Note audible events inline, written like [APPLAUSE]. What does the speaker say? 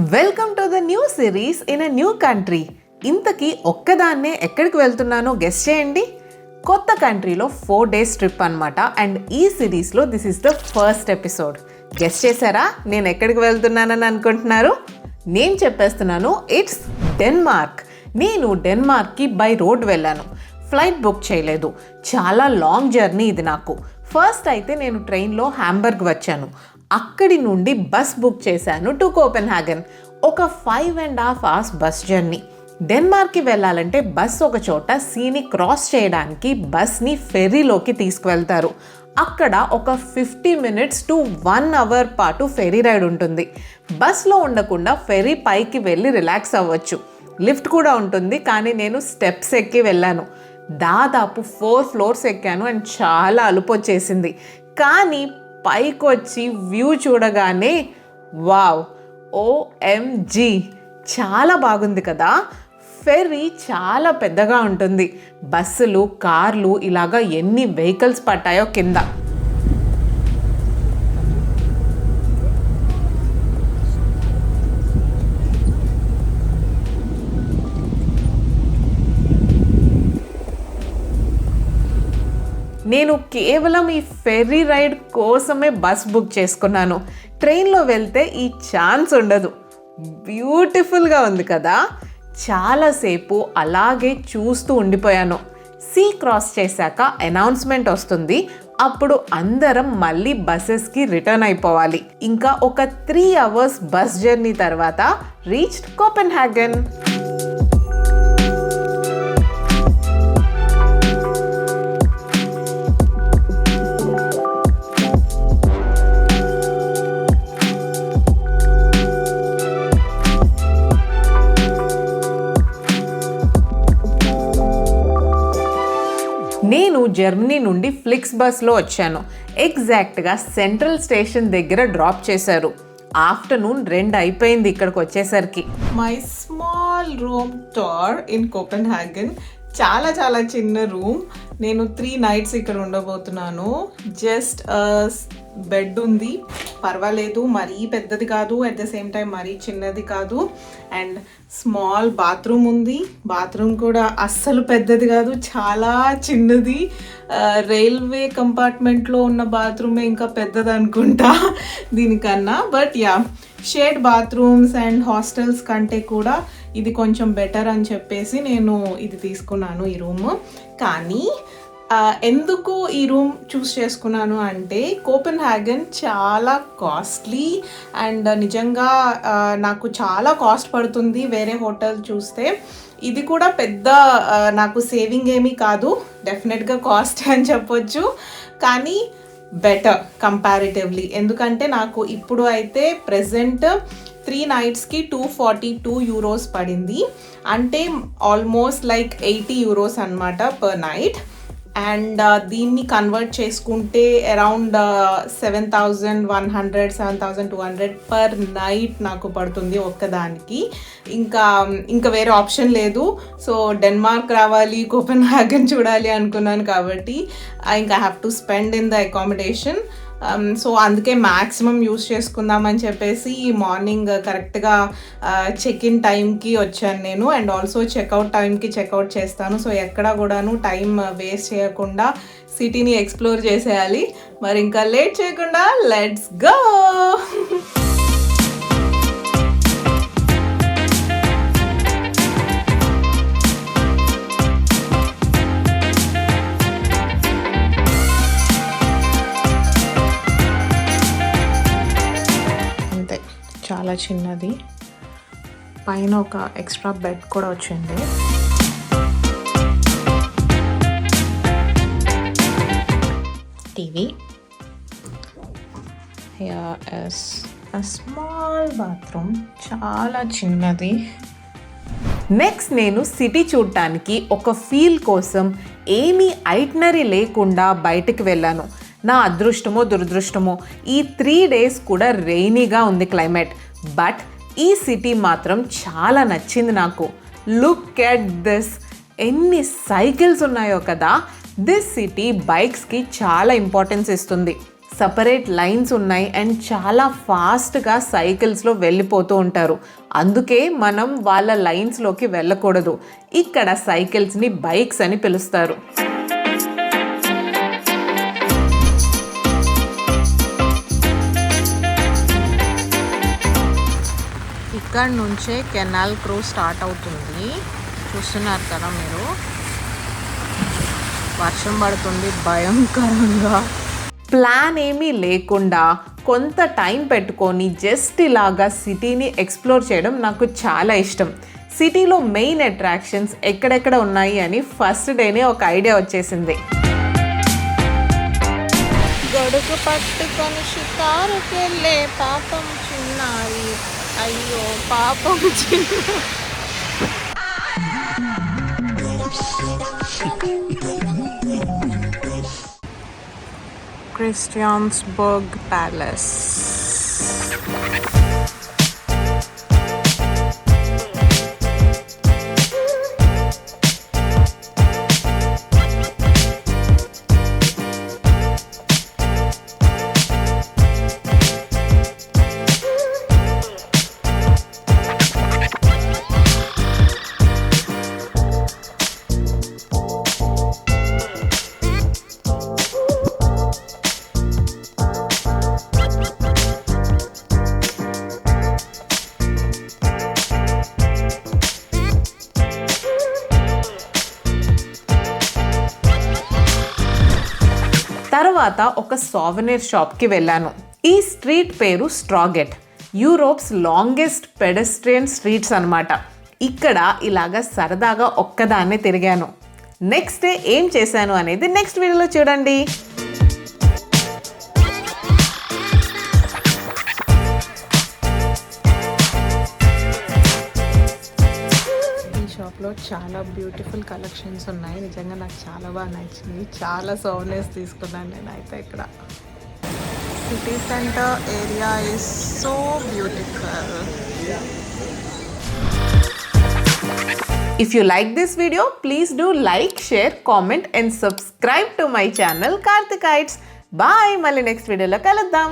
Welcome to the new series in a new country ఇంతకీ ఒక్కదాన్నే ఎక్కడికి వెళ్తున్నానో గెస్ట్ చేయండి. కొత్త కంట్రీలో ఫోర్ డేస్ ట్రిప్ అనమాట అండ్ ఈ సిరీస్లో this is the first episode guess చేశారా? నేను ఎక్కడికి వెళ్తున్నానని అనుకుంటున్నారు? నేను చెప్పేస్తున్నాను ఇట్స్ డెన్మార్క్ నేను డెన్మార్క్కి బై రోడ్ వెళ్ళాను. ఫ్లైట్ బుక్ చేయలేదు. చాలా లాంగ్ జర్నీ ఇది నాకు. ఫస్ట్ అయితే నేను ట్రైన్లో హ్యాంబర్గ్ వచ్చాను. అక్కడి నుండి బస్ బుక్ చేశాను టు కోపెన్ హ్యాగన్ ఒక five and half hours bus journey. డెన్మార్క్కి వెళ్ళాలంటే బస్ ఒక చోట సీని క్రాస్ చేయడానికి బస్ని ఫెర్రీలోకి తీసుకువెళ్తారు. అక్కడ ఒక fifty minutes to one hour పాటు ఫెర్రీ రైడ్ ఉంటుంది. బస్లో ఉండకుండా ఫెర్రీ పైకి వెళ్ళి రిలాక్స్ అవ్వచ్చు. లిఫ్ట్ కూడా ఉంటుంది కానీ నేను స్టెప్స్ ఎక్కి వెళ్ళాను. దాదాపు ఫోర్ ఫ్లోర్స్ ఎక్కాను అండ్ చాలా అలుపు వచ్చేసింది కానీ పైకి వచ్చి వ్యూ చూడగానే వావ్ ఓఎంజీ చాలా బాగుంది కదా. ఫెర్రీ చాలా పెద్దగా ఉంటుంది. బస్సులు కార్లు ఇలాగా ఎన్ని వెహికల్స్ పట్టాయో కింద. నేను కేవలం ఈ ఫెర్రీ రైడ్ కోసమే బస్ బుక్ చేసుకున్నాను. ట్రైన్లో వెళ్తే ఈ ఛాన్స్ ఉండదు. బ్యూటిఫుల్గా ఉంది కదా. చాలాసేపు అలాగే చూస్తూ ఉండిపోయాను. సీ క్రాస్ చేశాక అనౌన్స్మెంట్ వస్తుంది. అప్పుడు అందరం మళ్ళీ బస్సెస్కి రిటర్న్ అయిపోవాలి. ఇంకా ఒక త్రీ అవర్స్ బస్ జర్నీ తర్వాత రీచ్డ్ కోపెన్ హ్యాగన్ జర్మనీ నుండి ఫ్లిక్స్ బస్లో వచ్చాను. ఎగ్జాక్ట్గా సెంట్రల్ స్టేషన్ దగ్గర డ్రాప్ చేశారు. ఆఫ్టర్నూన్ రెండు అయిపోయింది ఇక్కడికి వచ్చేసరికి. My small room tour in Copenhagen చాలా చాలా చిన్న రూమ్. నేను త్రీ నైట్స్ ఇక్కడ ఉండబోతున్నాను. జస్ట్ బెడ్ ఉంది. పర్వాలేదు మరీ పెద్దది కాదు. అట్ ద సేమ్ టైం మరీ చిన్నది కాదు. అండ్ స్మాల్ బాత్రూమ్ ఉంది. బాత్రూమ్ కూడా అస్సలు పెద్దది కాదు చాలా చిన్నది. రైల్వే కంపార్ట్మెంట్లో ఉన్న బాత్రూమే ఇంకా పెద్దది అనుకుంటా దీనికన్నా. But yeah shared bathrooms and hostels కంటే కూడా ఇది కొంచెం బెటర్ అని చెప్పేసి నేను ఇది తీసుకున్నాను ఈ రూమ్. కానీ ఎందుకు ఈ రూమ్ చూస్ చేసుకున్నాను అంటే కోపెన్ హ్యాగన్ చాలా కాస్ట్లీ అండ్ నిజంగా నాకు చాలా కాస్ట్ పడుతుంది వేరే హోటల్ చూస్తే. ఇది కూడా పెద్ద నాకు సేవింగ్ ఏమీ కాదు డెఫినెట్గా కాస్ట్ [LAUGHS] అని చెప్పొచ్చు. కానీ బెటర్ కంపారిటివ్లీ ఎందుకంటే నాకు ఇప్పుడు అయితే ప్రెసెంట్ త్రీ నైట్స్కి టూ ఫార్టీ టూ యూరోస్ పడింది. అంటే ఆల్మోస్ట్ లైక్ ఎయిటీ యూరోస్ అనమాట పర్ నైట్. అండ్ దీన్ని కన్వర్ట్ చేసుకుంటే around seven thousand one hundred seven thousand two hundred per night నాకు పడుతుంది ఒక్కదానికి. ఇంకా ఇంకా వేరే ఆప్షన్ లేదు. సో డెన్మార్క్ రావాలి కోపెన్ హ్యాగన్ చూడాలి అనుకున్నాను కాబట్టి I ఇంకా have to spend in the accommodation Um, so అందుకే మ్యాక్సిమం యూస్ చేసుకుందామని చెప్పేసి ఈ మార్నింగ్ కరెక్ట్గా చెక్ ఇన్ టైంకి వచ్చాను నేను. అండ్ ఆల్సో చెక్అవుట్ టైంకి చెక్అవుట్ చేస్తాను. సో ఎక్కడ కూడాను టైం వేస్ట్ చేయకుండా సిటీని ఎక్స్ప్లోర్ చేసేయాలి. మరి ఇంకా లేట్ చేయకుండా లెట్స్ గో [LAUGHS] చాలా చిన్నది. పైన ఒక ఎక్స్ట్రా బెడ్ కూడా వచ్చింది. టీవీ. స్మాల్ బాత్రూమ్ చాలా చిన్నది. నెక్స్ట్ నేను సిటీ చూడటానికి ఒక ఫీల్ కోసం ఏమీ ఐటనరీ లేకుండా బయటకు వెళ్ళాను. నా అదృష్టమో దురదృష్టమో ఈ త్రీ డేస్ కూడా రెయినీగా ఉంది క్లైమేట్ బట్ ఈ సిటీ మాత్రం చాలా నచ్చింది నాకు. లుక్ ఎట్ దిస్ ఎన్ని సైకిల్స్ ఉన్నాయో కదా. దిస్ సిటీ బైక్స్కి చాలా ఇంపార్టెన్స్ ఇస్తుంది. సపరేట్ లైన్స్ ఉన్నాయి అండ్ చాలా ఫాస్ట్గా సైకిల్స్లో వెళ్ళిపోతూ ఉంటారు. అందుకే మనం వాళ్ళ లైన్స్లోకి వెళ్ళకూడదు. ఇక్కడ సైకిల్స్ని బైక్స్ అని పిలుస్తారు. ఇక్కడ నుంచే కెనాల్ క్రూ స్టార్ట్ అవుతుంది. చూస్తున్నారు కదా మీరు? వర్షం పడుతుంది భయంకరంగా. ప్లాన్ ఏమీ లేకుండా కొంత టైం పెట్టుకొని జస్ట్ ఇలాగా సిటీని ఎక్స్ప్లోర్ చేయడం నాకు చాలా ఇష్టం. సిటీలో మెయిన్ అట్రాక్షన్స్ ఎక్కడెక్కడ ఉన్నాయి అని ఫస్ట్ డేనే ఒక ఐడియా వచ్చేసింది. గొడుగు పట్టుకొని పాపం అయ్యో పాపం చిన్న క్రిస్టియాన్స్బర్గ్ ప్యాలెస్ తర్వాత ఒక సావెనీర్ షాప్కి వెళ్ళాను. ఈ స్ట్రీట్ పేరు Stroget. Europe's longest pedestrian streets అన్నమాట. ఇక్కడ ఇలాగా సరదాగా ఒక్కదాన్నే తిరిగాను. నెక్స్ట్ డే ఏం చేశాను అనేది నెక్స్ట్ వీడియోలో చూడండి. చాలా బ్యూటిఫుల్ కలెక్షన్స్ ఉన్నాయి. నిజంగా నాకు చాలా బాగా నచ్చింది చాలా సోవనీర్స్ తీసుకున్నాను నేనైతే అయితే ఇక్కడ city centre area is so beautiful if you like this video please do like share comment and subscribe to my channel Karthikites bye మళ్ళీ నెక్స్ట్ వీడియోలో కలుద్దాం.